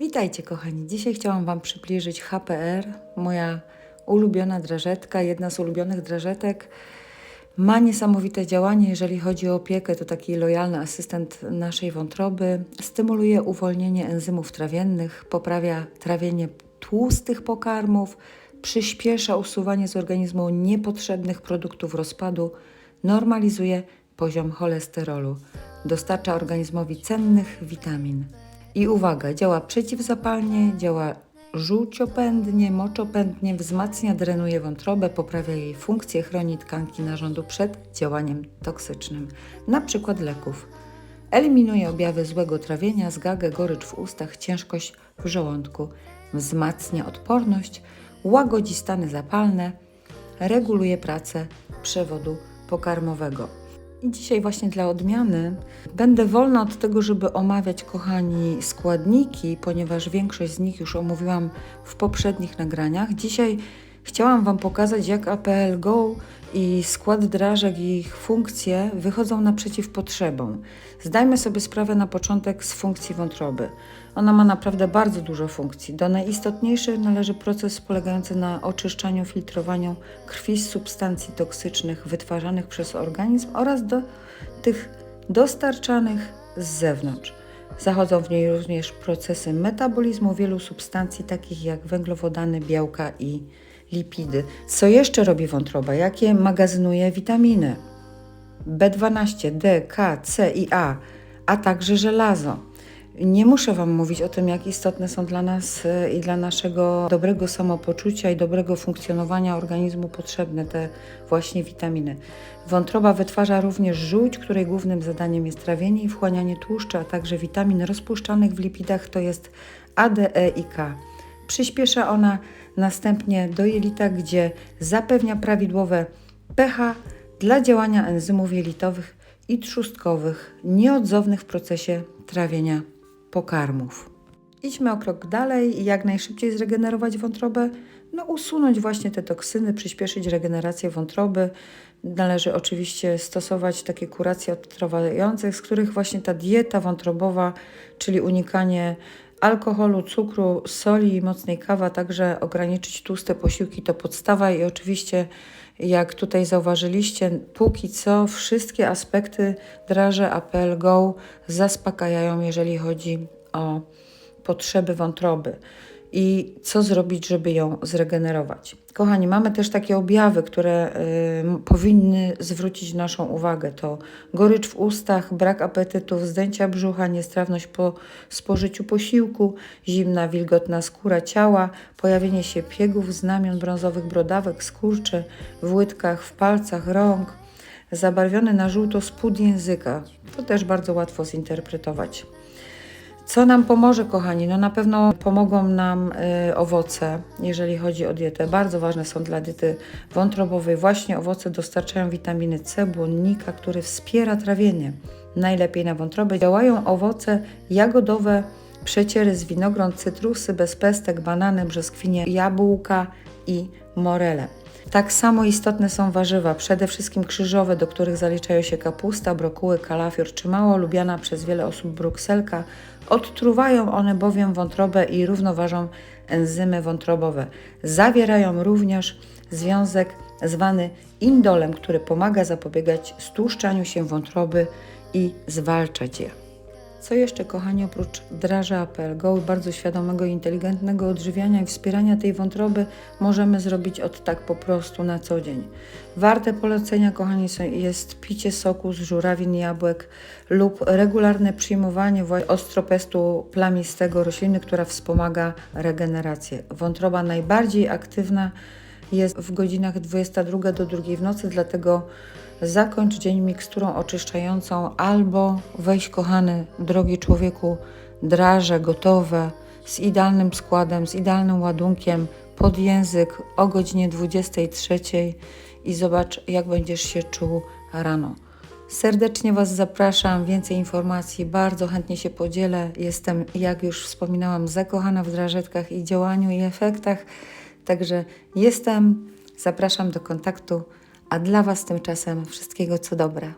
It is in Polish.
Witajcie kochani. Dzisiaj chciałam Wam przybliżyć HPR, moja ulubiona drażetka, jedna z ulubionych drażetek. Ma niesamowite działanie, jeżeli chodzi o opiekę, to taki lojalny asystent naszej wątroby. Stymuluje uwolnienie enzymów trawiennych, poprawia trawienie tłustych pokarmów, przyspiesza usuwanie z organizmu niepotrzebnych produktów rozpadu, normalizuje poziom cholesterolu, dostarcza organizmowi cennych witamin. I uwaga, działa przeciwzapalnie, działa żółciopędnie, moczopędnie, wzmacnia, drenuje wątrobę, poprawia jej funkcję, chroni tkanki narządu przed działaniem toksycznym, na przykład leków. Eliminuje objawy złego trawienia, zgagę, gorycz w ustach, ciężkość w żołądku, wzmacnia odporność, łagodzi stany zapalne, reguluje pracę przewodu pokarmowego. I dzisiaj właśnie dla odmiany będę wolna od tego, żeby omawiać, kochani, składniki, ponieważ większość z nich już omówiłam w poprzednich nagraniach. Dzisiaj chciałam Wam pokazać, jak APL Go i skład drażek i ich funkcje wychodzą naprzeciw potrzebom. Zdajmy sobie sprawę na początek z funkcji wątroby. Ona ma naprawdę bardzo dużo funkcji. Do najistotniejszych należy proces polegający na oczyszczaniu, filtrowaniu krwi z substancji toksycznych wytwarzanych przez organizm oraz do tych dostarczanych z zewnątrz. Zachodzą w niej również procesy metabolizmu wielu substancji, takich jak węglowodany, białka i lipidy. Co jeszcze robi wątroba? Jakie magazynuje witaminy? B12, D, K, C i A, a także żelazo. Nie muszę Wam mówić o tym, jak istotne są dla nas e, i dla naszego dobrego samopoczucia i dobrego funkcjonowania organizmu potrzebne te właśnie witaminy. Wątroba wytwarza również żółć, której głównym zadaniem jest trawienie i wchłanianie tłuszczu, a także witamin rozpuszczanych w lipidach, to jest A, D, E i K. Przyspiesza ona następnie do jelita, gdzie zapewnia prawidłowe pH dla działania enzymów jelitowych i trzustkowych, nieodzownych w procesie trawienia pokarmów. Idźmy o krok dalej i jak najszybciej zregenerować wątrobę, no usunąć właśnie te toksyny, przyspieszyć regenerację wątroby. Należy oczywiście stosować takie kuracje odtrwające, z których właśnie ta dieta wątrobowa, czyli unikanie alkoholu, cukru, soli i mocnej kawy, także ograniczyć tłuste posiłki to podstawa. I oczywiście jak tutaj zauważyliście, póki co wszystkie aspekty draże APL Go zaspokajają, jeżeli chodzi o potrzeby wątroby i co zrobić, żeby ją zregenerować. Kochani, mamy też takie objawy, które y, powinny zwrócić naszą uwagę. To gorycz w ustach, brak apetytu, wzdęcia brzucha, niestrawność po spożyciu posiłku, zimna, wilgotna skóra ciała, pojawienie się piegów, znamion brązowych brodawek, skurczy w łydkach, w palcach, rąk, zabarwiony na żółto spód języka. To też bardzo łatwo zinterpretować. Co nam pomoże, kochani? No na pewno pomogą nam y, owoce, jeżeli chodzi o dietę. Bardzo ważne są dla diety wątrobowej. Właśnie owoce dostarczają witaminy C, błonnika, który wspiera trawienie. Najlepiej na wątrobę działają owoce jagodowe, przeciery z winogron, cytrusy, bezpestek, banany, brzoskwinie, jabłka i morele. Tak samo istotne są warzywa, przede wszystkim krzyżowe, do których zaliczają się kapusta, brokuły, kalafior czy mało lubiana przez wiele osób brukselka. Odtruwają one bowiem wątrobę i równoważą enzymy wątrobowe. Zawierają również związek zwany indolem, który pomaga zapobiegać stłuszczaniu się wątroby i zwalczać je. Co jeszcze, kochani, oprócz Go i bardzo świadomego i inteligentnego odżywiania i wspierania tej wątroby możemy zrobić od tak po prostu na co dzień. Warte polecenia, kochani, jest picie soku z żurawin, jabłek lub regularne przyjmowanie ostropestu plamistego rośliny, która wspomaga regenerację. Wątroba najbardziej aktywna jest w godzinach 22 do 2 w nocy, dlatego zakończ dzień miksturą oczyszczającą albo weź kochany, drogi człowieku, draże gotowe z idealnym składem, z idealnym ładunkiem pod język o godzinie 23 i zobacz jak będziesz się czuł rano. Serdecznie Was zapraszam, więcej informacji, bardzo chętnie się podzielę. Jestem, jak już wspominałam, zakochana w drażetkach i działaniu i efektach, także jestem, zapraszam do kontaktu, a dla Was tymczasem wszystkiego co dobre.